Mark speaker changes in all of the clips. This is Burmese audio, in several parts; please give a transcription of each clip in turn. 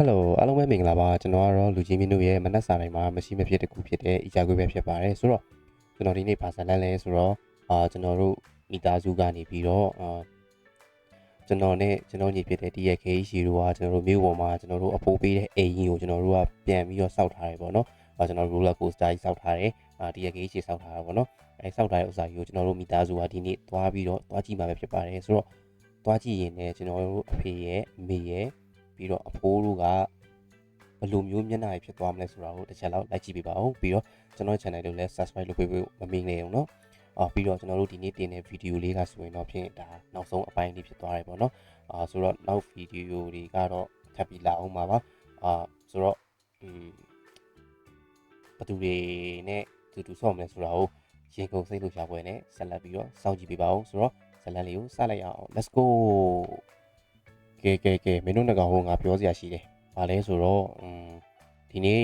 Speaker 1: ဟယ်လိုအားလုံးပဲမင်္ဂလာပါကျွန်တော်ကတော့လူကြီးမင်းတို့ရဲ့မနက်စာတိုင်းမှာမရှိမဖြစ်တကူဖြစ်တဲ့အီဂျာခွေးပဲဖြစ်ပါတယ်ဆိုတော့ကျွန်တော်ဒီနေ့ပါဇာလန်လဲဆိုတော့အာကျွန်တော်တို့မိသားစုကနေပြီးတော့အာကျွန်တော်နဲ့ကျွန်တော်ညီဖြစ်တဲ့တရက်ခေရှိတို့ကကျွန်တော်တို့မြို့ပေါ်မှာကျွန်တော်တို့အဖိုးပေးတဲ့အိမ်ကြီးကိုကျွန်တော်တို့ကပြန်ပြီးတော့စောက်ထားတယ်ပေါ့နော်အာကျွန်တော် roller coaster ကြီးစောက်ထားတယ်အာတရက်ခေရှိစောက်ထားတာပေါ့နော်အဲစောက်ထားတဲ့ဥစ္စာကြီးကိုကျွန်တော်တို့မိသားစုကဒီနေ့သွားပြီးတော့သွားကြည့်မှာပဲဖြစ်ပါတယ်ဆိုတော့သွားကြည့်ရင်လည်းကျွန်တော်တို့အဖေရဲ့အမေရဲ့ ပြီးတော့အဖိုးတို့ကဘယ်လိုမျိုးမျက်နှာဖြစ်သွားမလဲဆိုတာကိုတစ်ချက်လောက်လိုက်ကြည့်ပေးပါဦးပြီးတော့ကျွန်တော် channel ကိုလည်း subscribe လုပ်ပေးဖို့မမေ့နဲ့အောင်နော်အာပြီးတော့ကျွန်တော်တို့ဒီနေ့တင်တဲ့ဗီဒီယိုလေးကဆိုရင်တော့ဖြင့်ဒါနောက်ဆုံးအပိုင်းလေးဖြစ်သွားတယ်ပေါ့နော်အာဆိုတော့နောက်ဗီဒီယိုတွေကတော့ထပ်ပြီးလာအောင်ပါပါအာဆိုတော့อืมဘသူတွေနဲ့တူတူဆော့မယ်ဆိုတာကိုရင်ကုန်စိတ်လို့ရှာပွဲနဲ့ဆက်လက်ပြီးတော့စောင့်ကြည့်ပေးပါဦးဆိုတော့ဇလန်လေးကိုစလိုက်အောင် let's go ကဲကဲကဲမင်းတို့နှစ်ကောင်ဟိုငါပြောစရာရှိတယ်။ဘာလဲဆိုတော့อืมဒီနေ့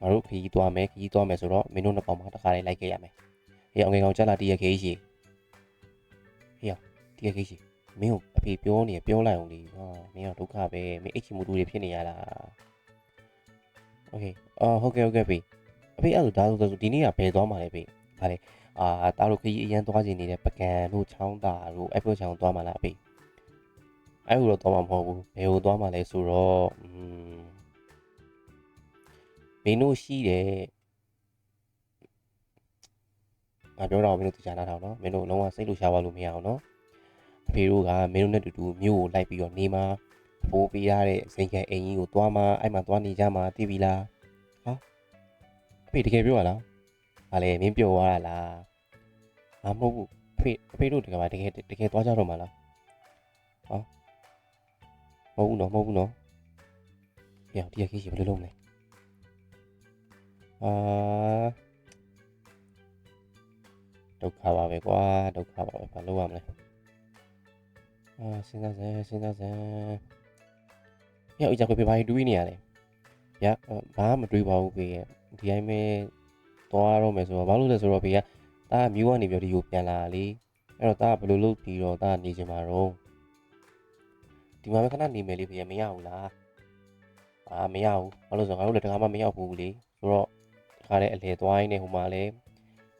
Speaker 1: ငါတို့ခရီးသွားမယ်ခရီးသွားမယ်ဆိုတော့မင်းတို့နှစ်ကောင်မှတစ်ခါလေးလိုက်ခဲ့ရမယ်။ဟေးအောင်ငယ်ကောင်ကြက်လာတရက်ခေးရှိ။ဟေးအောင်တရက်ခေးရှိမင်းကိုအဖေပြောနေပြောလိုက်အောင်လေ။ဟာမင်းကဒုက္ခပဲမင်းအိတ်ချီမူတူတွေဖြစ်နေရတာ။ Okay အော်ဟုတ်ကဲ့ဟုတ်ကဲ့ဖေ။အဖေအဲ့ဒါဆိုဒါဆိုဒီနေ့ကဘယ်သွားမှာလဲဖေ။ဗါလေအာတားတို့ခရီးအရန်သွားချင်နေတဲ့ပကံတို့ချောင်းတာတို့အဲ့ဘက်ချောင်းသွားမှာလားအဖေ။ အဲ့ဟိုတော့သွားမှာမဟုတ်ဘူးဘယ်ဟိုသွားမှာလဲဆိုတော့อืมမင်းတို့ရှိတယ်ငါပြောတော့မင်းတို့တရားနာထောင်နော်မင်းတို့လုံးဝစိတ်လို့ရှားပါလို့မရအောင်နော်အဖေတို့ကမင်းတို့နဲ့တူတူမြို့ကိုလိုက်ပြီးတော့နေမှာပိုးပေးရတဲ့စိန်ခံအိမ်ကြီးကိုသွားမှာအဲ့မှာသွားနေကြမှာသိပြီလားဟာအဖေတကယ်ပြောရလားဟာလေမင်းပြောသွားတာလားငါမဟုတ်ဘူးအဖေအဖေတို့တကယ်ပါတကယ်တကယ်သွားကြတော့မှာလား မဟုတ်ဘူးနော်မဟုတ်ဘူးနော်ဟေ့ဒီရခေးရှိဘယ်လိုလုပ်မလဲအာဒုက္ခပါပဲကွာဒုက္ခပါပဲဘာလုပ်ရမလဲအာစဉ်းစားစမ်းစဉ်းစားစမ်းဟေ့အကြခွေဘာတွေတွေးနေရလဲဗျာဘာမှမတွေးပါဘူးဖေရဲ့ဒီတိုင်းပဲသွားတော့မယ်ဆိုတော့ဘာလို့လဲဆိုတော့ဖေကတားမျိုးကနေပြီးတော့ဒီကိုပြန်လာလေအဲ့တော့တားဘယ်လိုလုပ်ပြီးတော့တားနေချင်မှာတော့ ဒီမှာပဲခဏနေမယ်လေးပြမရဘူးလားအာမရဘူးဘာလို့ဆိုတော့ငါတို့လည်းတခါမှမရောက်ဘူးလေဆိုတော့တခါလည်းအလဲသွားရင်းနဲ့ဟိုမှာလည်း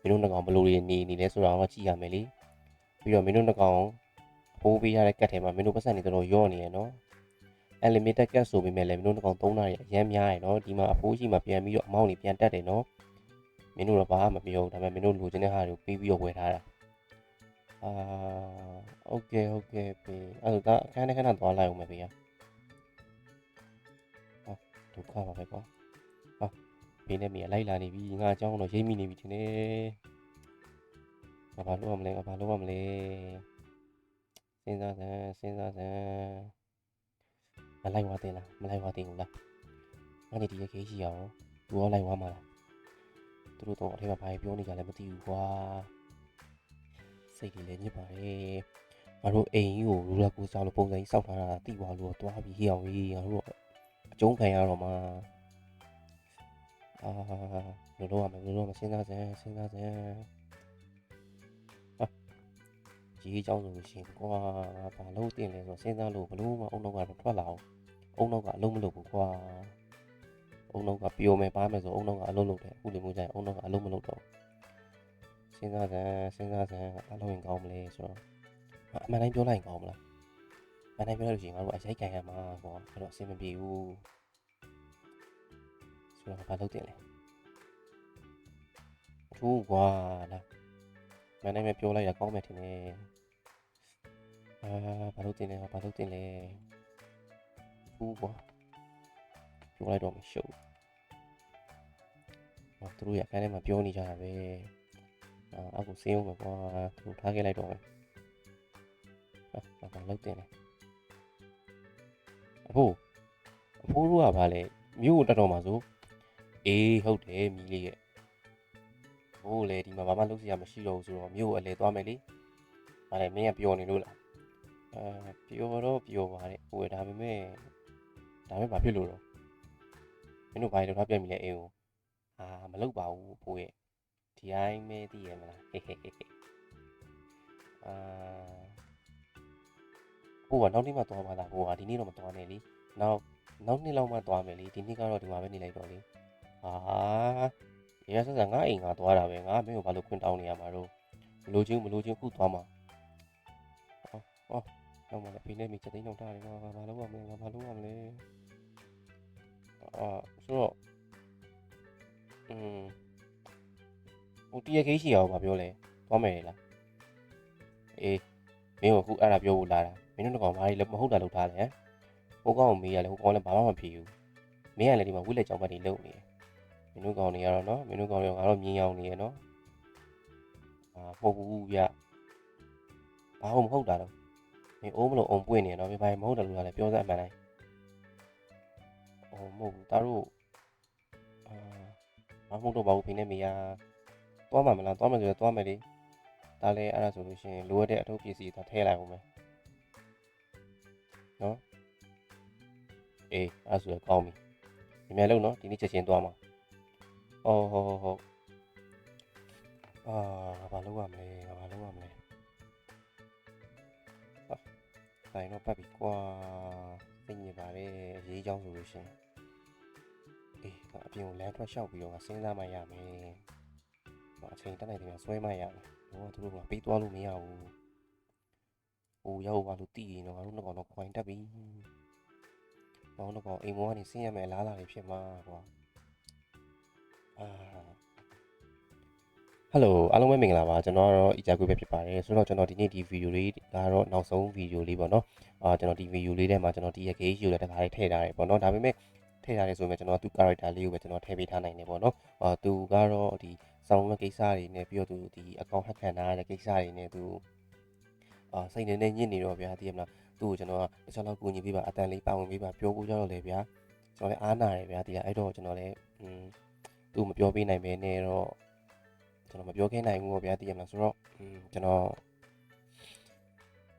Speaker 1: မင်းတို့နှစ်ကောင်ဘယ်လိုတွေနေနေလဲဆိုတာတော့ကြည့်ရမယ်လေပြီးတော့မင်းတို့နှစ်ကောင်အဖိုးပေးရတဲ့ကတ်ထဲမှာမင်းတို့ပတ်စံနေတော့ရော့နေရနော် unlimited ကတ်ဆိုပေမဲ့လည်းမင်းတို့နှစ်ကောင်သုံးတာရအရင်များရနော်ဒီမှာအဖိုးရှိမှပြန်ပြီးတော့အမောင်းတွေပြန်တက်တယ်နော်မင်းတို့တော့ဘာမှမပြောဘူးဒါပေမဲ့မင်းတို့လိုချင်တဲ့ဟာတွေကိုပေးပြီးတော့ဝယ်ထားတာ အာโอเคโอเคပြီအဲ့ဒါအခန်းထဲခဏသွားလိုက်အောင်မယ်ဗျာဟာဒုက္ခပါပဲကွာဟာဘေးနဲ့မြေလိုက်လာနေပြီငါအကြောင်းတော့ရိပ်မိနေပြီထင်တယ်ငါဘာလုပ်ရမလဲငါဘာလုပ်ရမလဲစဉ်းစားစမ်းစဉ်းစားစမ်းမလိုက်ဝတင်လားမလိုက်ဝတင်ဘူးလားငါနေဒီရခေးရှိရအောင်သူရောလိုက်ဝမှာလားသူတို့တော့အထက်မှာဘာပြောနေကြလဲမသိဘူးကွာ စိတ်တွေလည်းညစ်ပါတယ်ငါတို့အိမ်ကြီးကိုရူလာကိုစားလို့ပုံစံကြီးစောက်ထားတာတိပါလို့တော့တွားပြီးဟိအောင်ကြီးငါတို့အကျုံးခံရတော့မှအာလို့တော့မယ်လို့တော့မစဉ်းစားစမ်းစဉ်းစားစမ်းကြီးကြောင်းဆိုလို့ရှိရင်ကွာဘာလို့တင်လဲဆိုတော့စဉ်းစားလို့ဘလို့မအုံနောက်ကတော့ထွက်လာအောင်အုံနောက်ကအလုံးမလုပ်ဘူးကွာအုံနောက်ကပျော်မယ်ပါမယ်ဆိုအုံနောက်ကအလုံးလုပ်တယ်အခုလိုမျိုးကြရင်အုံနောက်ကအလုံးမလုပ်တော့ဘူး စဉ်းစားစမ်းစဉ်းစားစမ်းအလုံးရင်ကောင်းမလဲဆိုတော့အမှန်တိုင်းပြောလိုက်ရင်ကောင်းမလားအမှန်တိုင်းပြောလို့ရှိရင်ငါတို့အရိုက်ကန်ရမှာကွာအဲ့တော့အဆင်မပြေဘူးဆိုတော့ဘာလုပ်တင်လဲထူးကွာလားမန်တိုင်းပဲပြောလိုက်တာကောင်းမယ်ထင်တယ်အာဘာလုပ်တင်လဲဘာလုပ်တင်လဲထူးကွာပြောလိုက်တော့မရှုပ်ဟောသူတို့ရခိုင်းထဲမှာပြောနေကြတာပဲ အာအခုစင်းအောင်ပဲကွာသူတို့ထားခဲ့လိုက်တော့မယ်ဟာဘာလုပ်တင်လဲအဖိုးအဖိုးတို့ကဘာလဲမြို့ကိုတက်တော့မှာဆိုအေးဟုတ်တယ်မီးလေးရဲ့ဘိုးလေဒီမှာဘာမှလုပ်စရာမရှိတော့ဘူးဆိုတော့မြို့ကိုအလဲသွားမယ်လေ။ဗါလဲမင်းကပျော်နေလို့လား။အဲပျော်တော့ပျော်ပါတယ်။ဟိုဒါပေမဲ့ဒါပေမဲ့ဘာဖြစ်လို့တော့မင်းတို့ဘာလို့ထားပြတ်မိလဲအိမ်ကို။အာမလုပ်ပါဘူးဘိုးရဲ့။ ဒီတိုင်းမဲသိရမလား။ဟေဟေဟေ။အာဘိုးကနောက်နေ့မှသွားပါလားဘိုးကဒီနေ့တော့မသွားနဲ့လी။နောက်နောက်နှစ်လောက်မှသွားမယ်လေဒီနှစ်ကတော့ဒီမှာပဲနေလိုက်တော့လေဟာရရဆက်ဆက်ငါအိမ်ကသွားတာပဲငါမင်းကိုဘာလို့ခွင့်တောင်းနေရမှာတော့မလို့ချင်းမလို့ချင်းခုသွားမှာဟောဟောတော့မလည်းဖိနေမိချက်သိမ်းတော့တာလေငါဘာလုပ်ရမလဲငါဘာလုပ်ရမလဲအာဆိုတော့อืม ဟိုတရခေးရှိအောင်ဘာပြောလဲသွားမယ်လားအေးမင်းကအခုအဲ့ဒါပြောဖို့လာတာမင်းတို့ကောင်ဘာကြီးလဲမဟုတ်တာလုပ်ထားလဲဟမ်ဟိုကောင်ကိုမေးရလဲဟိုကောင်လည်းဘာမှမဖြစ်ဘူးမင်းကလည်းဒီမှာဝိလက်ကြောင်ဘက်တွေလုံနေတယ်မင်းတို့ကောင်တွေကတော့နော်မင်းတို့ကောင်တွေကတော့မြင်းရောင်နေရနော်အာမဟုတ်ဘူးဗျဘာမှမဟုတ်တာတော့မင်းအိုးမလို့အုံပွင့်နေနော်မင်းဘာမဟုတ်တယ်လို့လည်းပြောစမ်းအမှန်တိုင်းအော်မဟုတ်ဘူးတားတို့အာဘာမှမဟုတ်တော့ပါဘူးဖိနေမေးရ သွားမှာမလားသွားမယ်ဆိုတော့သွားမယ်လေဒါလည်းအဲ့ဒါဆိုလို့ရှိရင်လိုအပ်တဲ့အထုပ်ပစ္စည်းဒါထည့်လိုက်အောင်မယ်နော်အေးအဲ့ဒါဆိုရင်ကောင်းပြီဒီမဲ့လုံးနော်ဒီနေ့ချက်ချင်းသွားမှာအော်ဟုတ်ဟုတ်ဟုတ်အာဘာလုပ်ရမလဲဘာလုပ်ရမလဲဟာတိုင်းတော့ပတ်ပြီကွာသိနေပါလေရေးချောင်းဆိုလို့ရှိရင်အေးအပြင်ကိုလမ်းထွက်လျှောက်ပြီးတော့ငါစဉ်းစားမှရမယ် အချိန်တက်နိုင်တယ်များဆွဲမှရမယ်ဟောသူတို့ကပေးသွားလို့မရဘူးဟိုရောက်ပါလို့တည်ရင်တော့ငါတို့နှစ်ကောင်တော့ခွိုင်တက်ပြီငါတို့နှစ်ကောင်အိမ်မောကနေဆင်းရမယ်အလားလာတွေဖြစ်မှာကွာအာဟယ်လိုအားလုံးပဲမင်္ဂလာပါကျွန်တော်ကတော့အီဂျာကွေးပဲဖြစ်ပါတယ်ဆိုတော့ကျွန်တော်ဒီနေ့ဒီဗီဒီယိုလေးကတော့နောက်ဆုံးဗီဒီယိုလေးပေါ့နော်အာကျွန်တော်ဒီဗီဒီယိုလေးထဲမှာကျွန်တော်ဒီရကေးယူလည်းတစ်ခါလေးထည့်ထားတယ်ပေါ့နော်ဒါပေမဲ့ထည့်ထားတယ်ဆိုရင်ကျွန်တော်သူ character လေးကိုပဲကျွန်တော်ထည့်ပေးထားနိုင်တယ်ပေါ့နော်အာသူကတော့ဒီ ဆောင်းမကိစ္စတွေနဲ့ပြီးတော့သူဒီအကောင့်ဟက်ခံထားရတဲ့ကိစ္စတွေနဲ့သူအာစိတ်နေနေညစ်နေတော့ဗျာသိရမလားသူ့ကိုကျွန်တော်ကတခြားလောက်ကူညီပေးပါအတန်လေးပါဝင်ပေးပါပြောဖို့ကြတော့လေဗျာကျွန်တော်လည်းအားနာတယ်ဗျာဒီကအဲ့တော့ကျွန်တော်လည်းอืมသူ့မပြောပေးနိုင်ပဲနဲ့တော့ကျွန်တော်မပြောခဲ့နိုင်ဘူးပေါ့ဗျာသိရမလားဆိုတော့อืมကျွန်တော်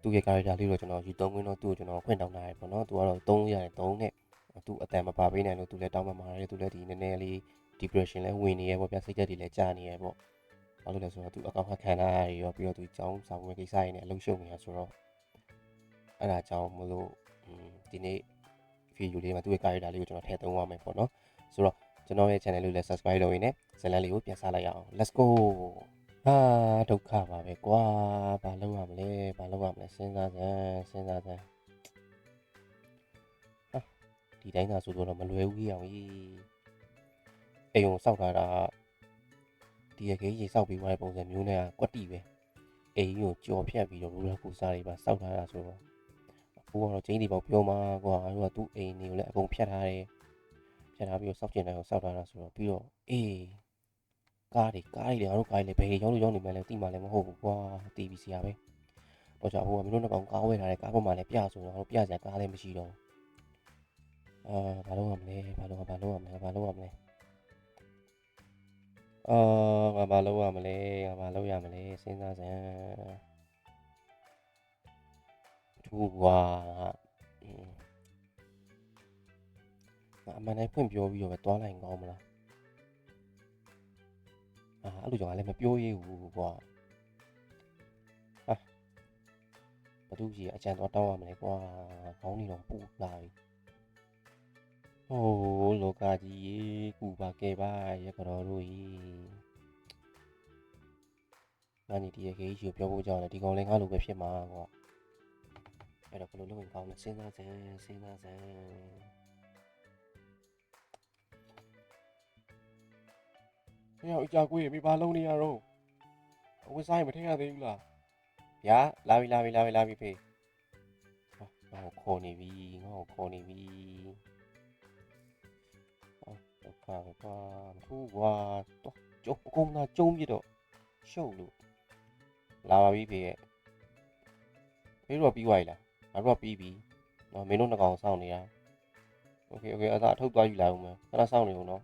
Speaker 1: သူ့ရဲ့ character လေးတော့ကျွန်တော်ယူသုံးခွင့်တော့သူ့ကိုကျွန်တော်ခွင့်တောင်းထားတယ်ပေါ့နော်သူကတော့3ရတယ်3နဲ့သူအတန်မပါပေးနိုင်လို့သူလည်းတောင်းပန်ပါတယ်သူလည်းဒီနည်းနည်းလေး depression လဲဝင်နေရပေါ့ဗျာစိတ်ဓာတ်တွေလည်းကျနေရပေါ့ဘာလို့လဲဆိုတော့သူအကောင့်ခက်ခံတာရောပြီးတော့သူចောင်းဆောင်ဝင်ကိစ္စတွေနဲ့အလုံးရှုံနေတာဆိုတော့အဲ့ဒါကြောင့်မလို့ဒီနေ့ဗီဒီယိုလေးမှာသူ့ရဲ့ character လေးကိုကျွန်တော်ထည့်သုံးရမယ်ပေါ့နော်ဆိုတော့ကျွန်တော်ရဲ့ channel လေးလည်း subscribe လုပ်ရင်းနဲ့ဇာတ်လမ်းလေးကိုပြန်စားလိုက်ရအောင် let's go အာဒုက္ခပါပဲကွာဘာလုပ်ရမလဲဘာလုပ်ရမလဲစဉ်းစားစမ်းစဉ်းစားစမ်းဟာဒီတိုင်းသာဆိုတော့မလွယ်ဘူးကြီးအောင်ကြီး အိမ်ကိုစောက်ထားတာဒီရကေးရေစောက်ပြီးသွားတဲ့ပုံစံမျိုးနဲ့ကွက်တီပဲအိမ်ကိုကြော်ဖြတ်ပြီးတော့ရူလာကူစားတွေပါစောက်ထားတာဆိုတော့အခုကတော့ချင်းဒီပေါက်ပြောမှာကွာအဲ့တော့သူ့အိမ်တွေကိုလည်းအကုန်ဖြတ်ထားတယ်ဖြတ်ထားပြီးတော့စောက်ကျင်တိုင်းကိုစောက်ထားတာဆိုတော့ပြီးတော့အေးကားတွေကားတွေလည်းငါတို့ကားတွေလည်းဘယ်ရောက်လို့ရောက်နေမှလည်းတိမှလည်းမဟုတ်ဘူးကွာတီးပြီးစီရပဲတော့ကြောင့်ဟိုကမင်းတို့နှစ်ကောင်ကားဝဲထားတဲ့ကားပေါ်မှာလည်းပြဆိုတော့ငါတို့ပြစရာကားလည်းမရှိတော့အာဘာလို့ရမလဲဘာလို့ဘာလို့ရမလဲဘာလို့ရမလဲ အော်ငါဘာလုပ်ရမလဲငါဘာလုပ်ရမလဲစဉ်းစားစမ်းထူကွာငါအမှန်တိုင်းဖွင့်ပြောပြီးတော့ပဲတွားလိုက်ကောင်းမလားအာအဲ့လိုကြောင့်လည်းမပြောရဘူးကွာဟာဘသူကြီးအကြံတော့တောင်းရမလဲကွာခေါင်းနေတော့ပူလာပြီ ဟိုလောကကြီးရေကူပါကဲပါရကတော်တို့ကြီးငါညီဒီရခေကြီးကိုပြောဖို့ကြောင်းလေဒီကောင်လည်းငါလိုပဲဖြစ်မှာကွာအဲ့တော့ဘယ်လိုလုပ်ရင်ကောင်းလဲစဉ်းစားစမ်းစဉ်းစားစမ်းဟဲ့အကြကွေးမိဘာလုံးနေရတော့အဝတ်စားရင်မထည့်ရသေးဘူးလားဗျာလာပြီလာပြီလာပြီလာပြီဖေးဟောငါ့ကိုခေါ်နေပြီငါ့ကိုခေါ်နေပြီ ပါပါမထူးကွာတော့ကျုပ်အကုန်လာကျုံးပြတော့ရှုပ်လို့လာပါပြီဖေရဲ့ဖေတို့ကပြီးသွားပြီလားငါတို့ကပြီးပြီနော်မင်းတို့နှစ်ကောင်စောင့်နေတာโอเคโอเคအဲ့ဒါအထုတ်သွားယူလိုက်အောင်မယ်ခဏစောင့်နေဦးနော်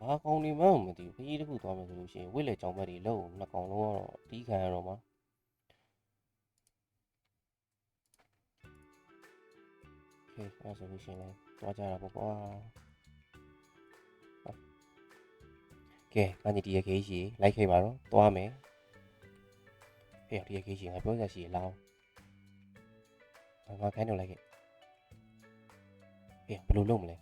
Speaker 1: ဘာကောင်နေမှမသိဘူးခကြီးတစ်ခုသွားမယ်ဆိုလို့ရှိရင်ဝိလေကြောင်ဘက်တွေလုံးနှစ်ကောင်လုံးကတော့တီးခံရတော့မှာโอเคအဲ့ဆိုလို့ရှိရင်လည်းသွားကြတာပေါ့ကွာ ကဲငါညီဒီရခေးရှိလိုက်ခဲ့ပါတော့သွားမယ်ဟေ့ဒီရခေးရှိငါပြောစရာရှိလောင်းငါခိုင်းတော့လိုက်ခဲ့ကဲဘယ်လိုလုပ်မလဲ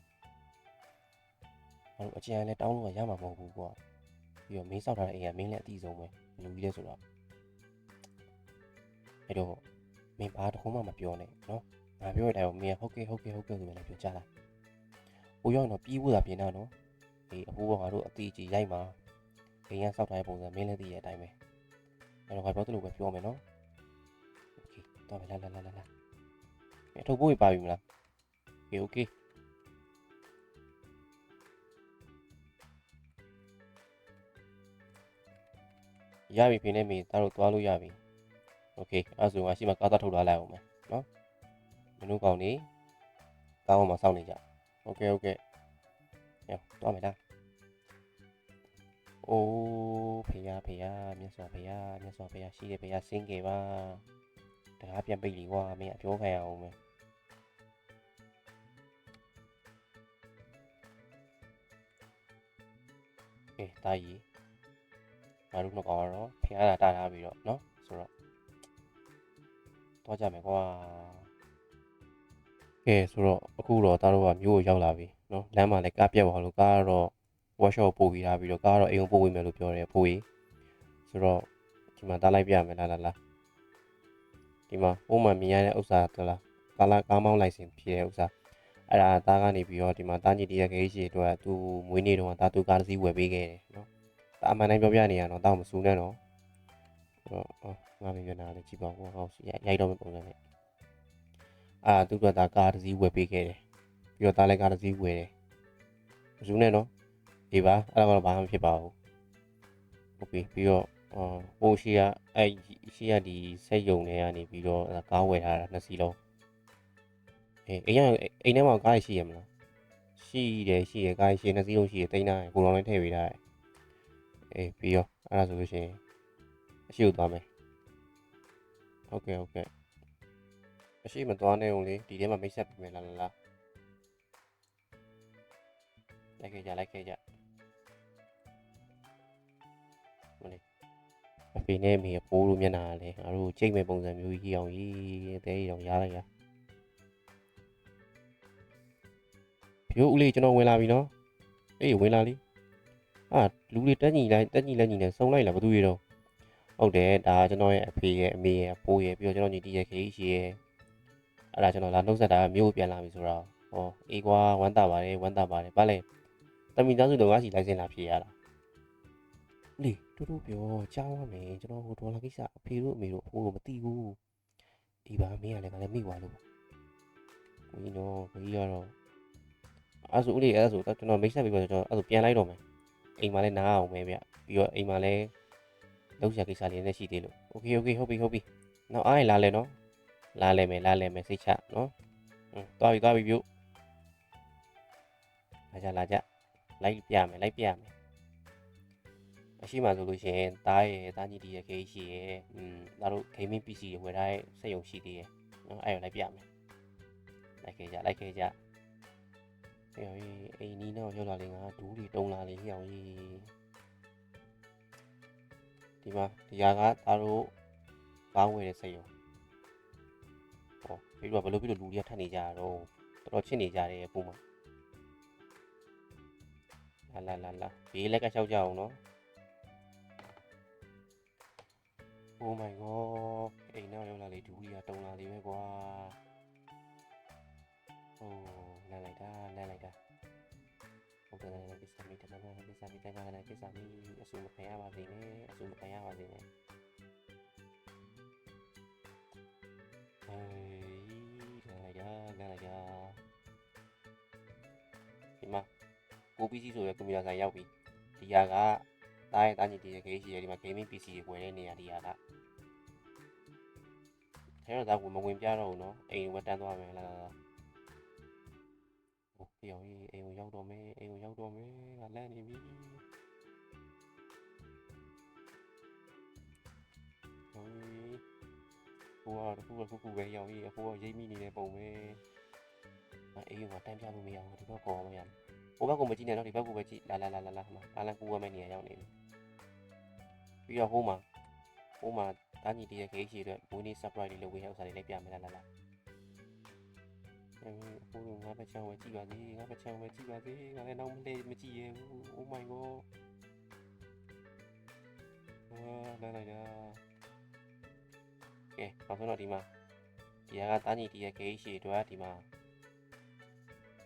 Speaker 1: ဘာလို့အကြံလည်းတောင်းလို့ရမှာမဟုတ်ဘူးကွာပြီးတော့မင်းစောက်ထားတဲ့အိမ်ကမင်းလည်းအတိဆုံးပဲလူကြီးလဲဆိုတော့အဲ့တော့မင်းဘာတစ်ခုမှမပြောနဲ့နော်ငါပြောတဲ့အတိုင်းမင်းကဟုတ်ကဲ့ဟုတ်ကဲ့ဟုတ်ကဲ့ဆိုရင်လည်းပြောကြလားဟိုရောက်တော့ပြီးဖို့သာပြင်တော့နော် ဒီအဖိုးကငါတို့အတိအကျရိုက်မှာအိမ်ကစောက်ထားတဲ့ပုံစံမင်းလည်းသိရဲ့အတိုင်းပဲအဲ့တော့ငါပြောသလိုပဲပြောမယ်နော်โอเคတော့လာလာလာလာလာမင်းထုတ်ဖို့ပါပြီမလားโอเคโอเค ရပြီဖေနဲ့မေဒါတို့သွားလို့ရပြီโอเคအဲ့ဒါဆိုငါရှိမှကားသားထုတ်လာလိုက်အောင်မယ်နော်မင်းတို့ကောင်နေကားပေါ်မှာစောင့်နေကြโอเคโอเค ညသွားမယ်လားအိုးဖေရဖေရမြတ်စွာဖေရမြတ်စွာဖေရရှိတယ်ဖေရစင်းကေပါတကားပြန်ပိတ်လီကွာမင်းအပြောခံရအောင်မယ်အေးတာကြီး ငါတို့နှစ်ကောင်ကတော့ဖင်အားတာတာထားပြီးတော့เนาะဆိုတော့တော့ကြမယ်ကွာကဲဆိုတော့အခုတော့သားတို့ကမြို့ကိုရောက်လာပြီ နော်လမ်းမှာလည်းကားပြတ်သွားလို့ကားကတော့ workshop ပို့ပြီးသားပြီးတော့ကားကတော့အိမ်ကိုပို့ပေးမယ်လို့ပြောတယ်ပို့ရေးဆိုတော့ဒီမှာတားလိုက်ပြရမယ်လားလားလားဒီမှာပုံမှန်မြင်ရတဲ့ဥစ္စာတော့လားကားလာကားမောင်းလိုက်စင်ဖြစ်တဲ့ဥစ္စာအဲ့ဒါတားကနေပြီးတော့ဒီမှာတားညီတရခေးရှိအတွက်သူမွေးနေ့တုန်းကတားသူကားတစ်စီးဝယ်ပေးခဲ့တယ်နော်ဒါအမှန်တိုင်းပြောပြနေရတော့တောက်မစူးနဲ့တော့တော့ငါမင်းမျက်နှာလေးကြည့်ပါဦးဟောရိုက်တော့မယ့်ပုံစံနဲ့အာသူကတားကားတစ်စီးဝယ်ပေးခဲ့တယ် ပြီးတော့တားလည်းကားတစ်စီးဝယ်တယ်မစူးနဲ့နော်ဒီပါအဲ့ဒါကတော့ဘာမှမဖြစ်ပါဘူးဟုတ်ပြီပြီးတော့အော်ဟိုရှိကအဲ့ရှိကဒီဆက်ယုံတွေကနေပြီးတော့ကားဝယ်ထားတာနှစ်စီးလုံးအေးအိမ်ကအိမ်ထဲမှာကားရှိရမလားရှိတယ်ရှိရကားရှိနှစ်စီးလုံးရှိရတိန်းထားကိုလောင်လေးထည့်ပေးထားတယ်အေးပြီးရောအဲ့ဒါဆိုလို့ရှိရင်အရှိကိုသွားမယ်ဟုတ်ကဲ့ဟုတ်ကဲ့အရှိမသွားနဲ့ဦးလေဒီထဲမှာမိတ်ဆက်ပြင်မယ်လားလားလား လိုက်ခဲ့ကြလိုက်ခဲ့ကြမလေးအဖေနဲ့မေပိုးလို့မျက်နှာကလည်းငါတို့ချိန်မဲ့ပုံစံမျိုးကြီးအောင်ကြီးအသေးကြီးတော့ရားလိုက်ရပြိုးဦးလေးကျွန်တော်ဝင်လာပြီနော်အေးဝင်လာလိအာလူတွေတက်ညီလိုက်တက်ညီလက်ညီနဲ့စုံလိုက်လားဘာသူရေတော့ဟုတ်တယ်ဒါကကျွန်တော်ရဲ့အဖေရဲ့အမေရဲ့အဖိုးရဲ့ပြီးတော့ကျွန်တော်ညီတီရဲ့ခေကြီးရှိရဲ့အဲ့ဒါကျွန်တော်လာနှုတ်ဆက်တာမြို့ပြန်လာပြီဆိုတော့ဟောအေးကွာဝမ်းတာပါတယ်ဝမ်းတာပါတယ်ဗါလဲ တမီသားစုတော့ငါစီလိုက်စင်လာဖြေရတာလေတူတူပြောကြားရမယ်ကျွန်တော်ဟိုဒေါ်လာကိစ္စအဖေတို့အမေတို့အဖိုးတို့မသိဘူးဒီပါမင်းကလည်းငါလည်းမိသွားလို့ကိုကြီးတော့ကိုကြီးကတော့အဲ့ဆိုဦးလေးအဲ့ဆိုကျွန်တော်မိတ်ဆက်ပြီးတော့ကျွန်တော်အဲ့ဆိုပြန်လိုက်တော့မယ် အိမ်မှာလည်းနားအောင်ပဲဗျပြီးတော့အိမ်မှာလည်းလောက်ရကိစ္စလေးနဲ့ရှိသေးလို့โอเคโอเคဟုတ်ပြီဟုတ်ပြီနောက်အားရလာလဲနော်လာလဲမယ်လာလဲမယ်စိတ်ချနော်ဟွန်းသွားပြီသွားပြီပြုတ်လာကြလာကြ လိုက်ပြမယ်လိုက်ပြမယ်အရှိမှဆိုလို့ရှိရင်တားရဲ့တားကြီးတီရဲ့ခေးရှိရဲ့อืมဒါတို့ gaming PC တွေဝယ်ထားတဲ့စက်ရုံရှိသေးရဲ့နော်အဲ့ရောလိုက်ပြမယ်လိုက်ခဲ့ကြလိုက်ခဲ့ကြအေးအေးအိမ်နီးနောက်ရောက်လာလေငါဒူးတွေတုံလာလေဟျောင်ကြီးဒီမှာဒီဟာကဒါတို့ကောင်းဝယ်တဲ့စိတ်ရောဟောပြီးတော့ဘယ်လိုပြီးတော့လူတွေကထပ်နေကြတာတော့တော်တော်ချစ်နေကြတယ်ပုံမှာ လာလာလာလာဘေးလက်ကလျှောက်ကြအောင်နော် Oh my god အိမ်နောက်ရောက်လာလေဒူးတွေကတုံလာလေပဲကွာโอ้လမ်းလိုက်တာလမ်းလိုက်တာဟုတ်တယ်လည်းကိစ္စမိတယ်နော်ကိစ္စမိတယ်ကလည်းကိစ္စမိအဆူမခံရပါစေနဲ့အဆူမခံရပါစေနဲ့အေးလမ်းလိုက်တာလမ်းလိုက်တာဒီမှာကို PC ဆိုရကွန်ပျူတာဆိုင်ရောက်ပြီဒီဟာကတားရဲ့တားညီတည်ရဲ့ခေးရှိရဒီမှာ gaming PC တွေဝယ်တဲ့နေရာဒီဟာကအဲတော့ဒါကမဝင်ပြတော့ဘူးเนาะအိမ်ဝတ်တန်းသွားမယ်လားလား ဟိုပြောင်းကြီးအိမ်ကိုရောက်တော့မယ်အိမ်ကိုရောက်တော့မယ်ငါလန့်နေပြီဟိုဟိုကတခုကခုခုပဲရောက်ကြီးအဖိုးကရိပ်မိနေတဲ့ပုံပဲငါအိမ်ကတန်းပြလို့မရဘူးဒီဘက်ကောမရဘူးဟို ဘက်ကမကြည့်နဲ့တော့ဒီဘက်ကပဲကြည့်လာလာလာလာလာမှာလာလာကူရမယ့်နေရာရောက်နေပြီပြီးတော့ဟိုမှာဟိုမှာတာညီတရခေးရှိအတွက်မွေးနေ့ surprise လေးလုပ်ဝေးဥစ္စာတွေလိုက်ပြမယ်လာလာလာအဲဟိုငါပဲချမ်းဝဲကြည့်ပါသေးငါပဲချမ်းဝဲကြည့်ပါသေးငါလည်းတော့မလဲမကြည့်ရဘူး Oh my god အာလာလာလာကဲနောက်ဆုံးတော့ဒီမှာဒီကတာညီတီရဲ့ gate ရှည်တော့ဒီမှာ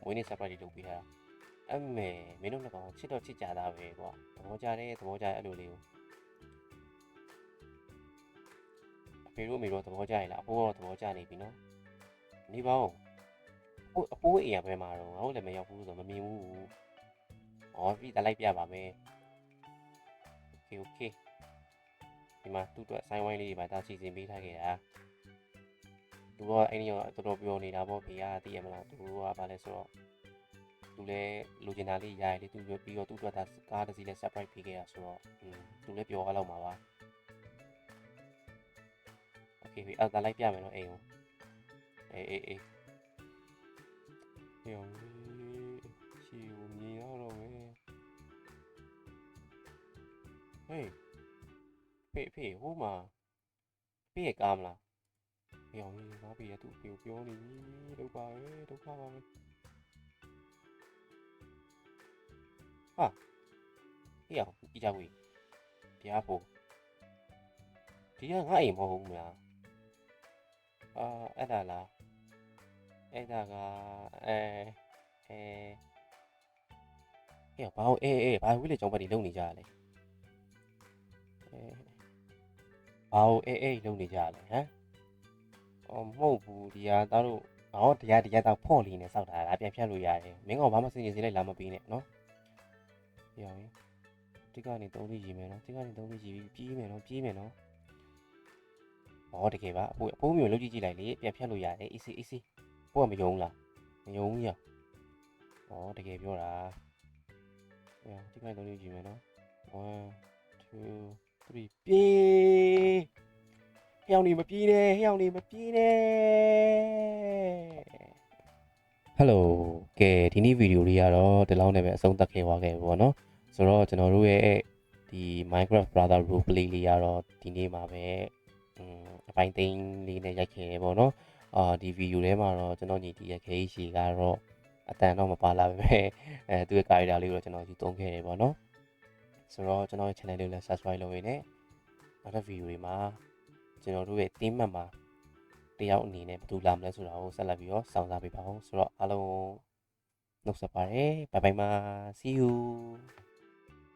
Speaker 1: ဝင်းနေ surprise လုပ်ပေးထားတာ အမေမင်းတို့လည်းကောင်ချစ်တော့ချစ်ကြတာပဲကွာသဘောကျတယ်သဘောကျတယ်အဲ့လိုလေးကိုအဖေတို့အမေတို့သဘောကျရင်လားအဖိုးကတော့သဘောကျနေပြီနော်နေပါဦးအဖိုးအဖိုးအိမ်ရဘဲမှာတော့ငါတို့လည်းမရောက်ဘူးဆိုတော့မမြင်ဘူးဩပြီတလိုက်ပြပါမယ် okay okay ဒီမှာသူ့အတွက်ဆိုင်းဝိုင်းလေးတွေပါတာစီစဉ်ပေးထားခဲ့တာသူကအဲ့ဒီတော့တော်တော်ပြောနေတာပေါ့ဖေကသိရမလားသူကဘာလဲဆိုတော့ သူလည်းလူကျင်တာလေးရရလေသူပြောပြီးတော့သူ့အတွက်ဒါကားတစ်စီးလည်း surprise ပေးခဲ့တာဆိုတော့อืมသူလည်းပြောရလောက်မှာပါ okay ဖေအဲ့ဒါလိုက်ပြမယ်နော်အိမ်ကိုအေးအေးအေးဟေးရှီကိုမြင်ရတော့မယ်ဟေးဖေဖေဟိုမှာဖေရဲ့ကားမလားဖေအောင်ကြီးငါဖေရဲ့သူ့ဖေကိုပြောနေပြီဒုက္ခပဲဒုက္ခပါပဲ ဟာဖေအောင်ကြည့်ကြကွေဘုရားဖို့ဒီကငါအိမ်မဟုတ်ဘူးမလားအာအဲ့ဒါလားအဲ့ဒါကအဲအဲဟေ့ဘာလို့အေးအေးဘာဝိလေကြောင့်ပဲဒီလုံနေကြရလဲအဲဘာလို့အေးအေးလုံနေကြလဲဟမ်အော်မဟုတ်ဘူးဒီဟာသားတို့ငါတို့တရားတရားသားဖော့လီနဲ့စောက်တာလားပြန်ဖြတ်လို့ရတယ်မင်းကဘာမှစင်ကြင်စလိုက်လာမပေးနဲ့နော်ပြောင်း ရင်ဒီကနေ3လေးရေးမယ်နော်ဒီကနေ3လေးရေးပြီးပြေးမယ်နော်ပြေးမယ်နော်ဟောတကယ်ပါအဖိုးအဖိုးမျိုးလုံးကြည့်ကြည့်လိုက်လေပြန်ဖြတ်လို့ရတယ်အေးစီအေးစီဘိုးကမယုံလားမယုံဘူးရဟောတကယ်ပြောတာဟောဒီကနေ3လေးရေးမယ်နော်1 2 3ပြေးဟျောင်းနေမပြေးနဲ့ဟျောင်းနေမပြေးနဲ့ ဟယ်လိုကဲဒီနေ့ဗီဒီယိုလေးကတော့ဒီလောက်နဲ့ပဲအဆုံးသတ်ခဲ့သွားခဲ့ပြီပေါ့နော်ဆိုတော့ကျွန်တော်တို့ရဲ့ဒီ Minecraft Brother Role Play လေးကတော့ဒီနေ့မှာပဲอืมအပိုင်းသိမ်းလေးနဲ့ရိုက်ခဲ့ရပေါ့နော်အာဒီဗီဒီယိုထဲမှာတော့ကျွန်တော်ညီတီရဲ့ခေးရှည်ကတော့အတန်တော့မပါလာပါပဲအဲသူ့ရဲ့ character လေးကိုတော့ကျွန်တော်ယူသုံးခဲ့တယ်ပေါ့နော်ဆိုတော့ကျွန်တော်ရဲ့ channel လေးကိုလည်း subscribe လုပ်ရင်းနဲ့နောက်တဲ့ video တွေမှာကျွန်တော်တို့ရဲ့ theme မှာ တယောက်အနေနဲ့ဘယ်သူလာမလဲဆိုတာကိုဆက်လက်ပြီးတော့စောင့်စားပေးပါဦးဆိုတော့အားလုံးနှုတ်ဆက်ပါတယ် bye bye ပါ see you